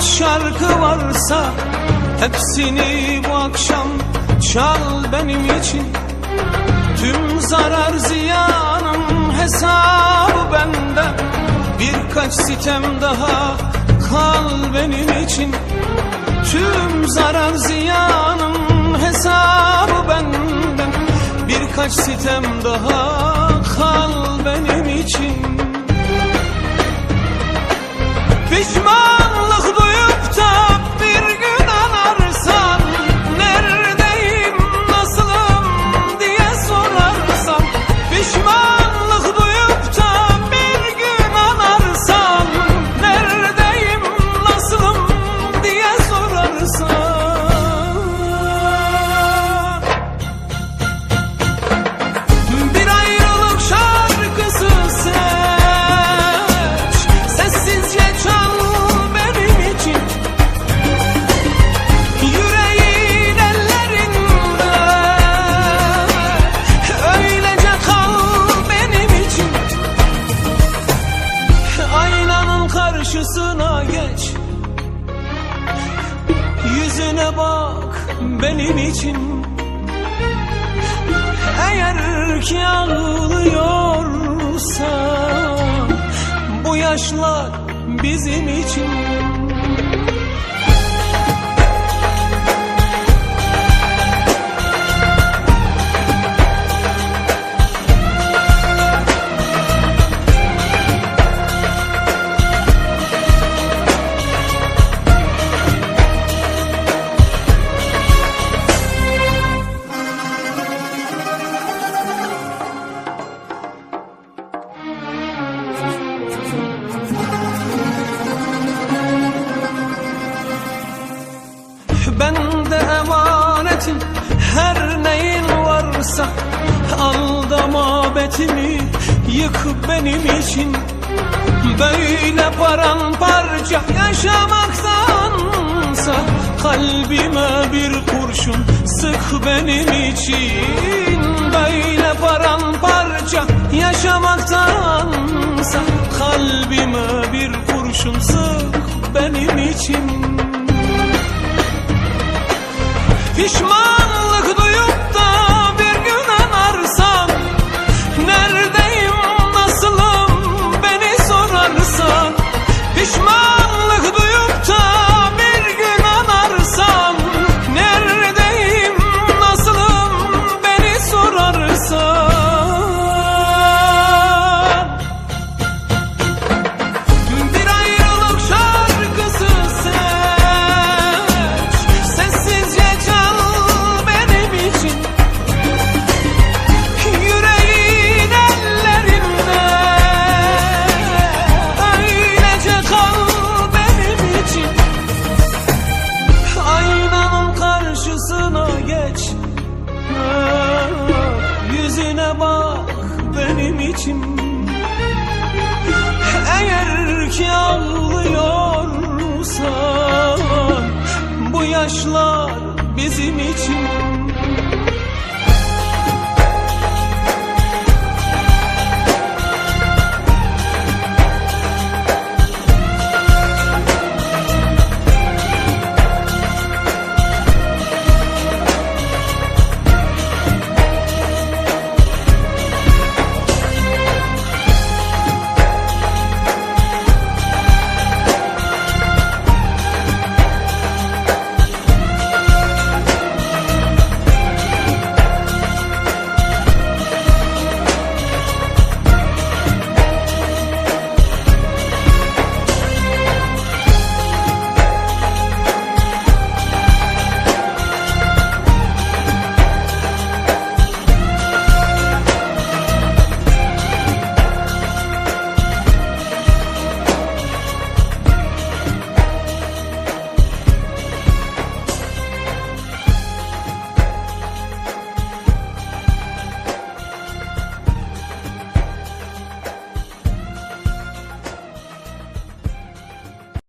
şarkı varsa Hepsini bu akşam çal benim için. Tüm zarar ziyanın hesabı bende. Birkaç sitem daha kal benim için. Tüm zarar ziyanın hesabı benden Birkaç sitem daha kal benim için karşısına geç. Yüzüne bak benim için. Eğer ki ağlıyorsan Bu yaşlar bizim için varsa Aldama betimi yık benim için Böyle paramparça yaşamaktansa Kalbime bir kurşun sık benim için. Böyle paramparça yaşamaktansa Kalbime bir kurşun sık benim için. Pişmanlık için. Eğer ki ağlıyorsan Bu yaşlar bizim için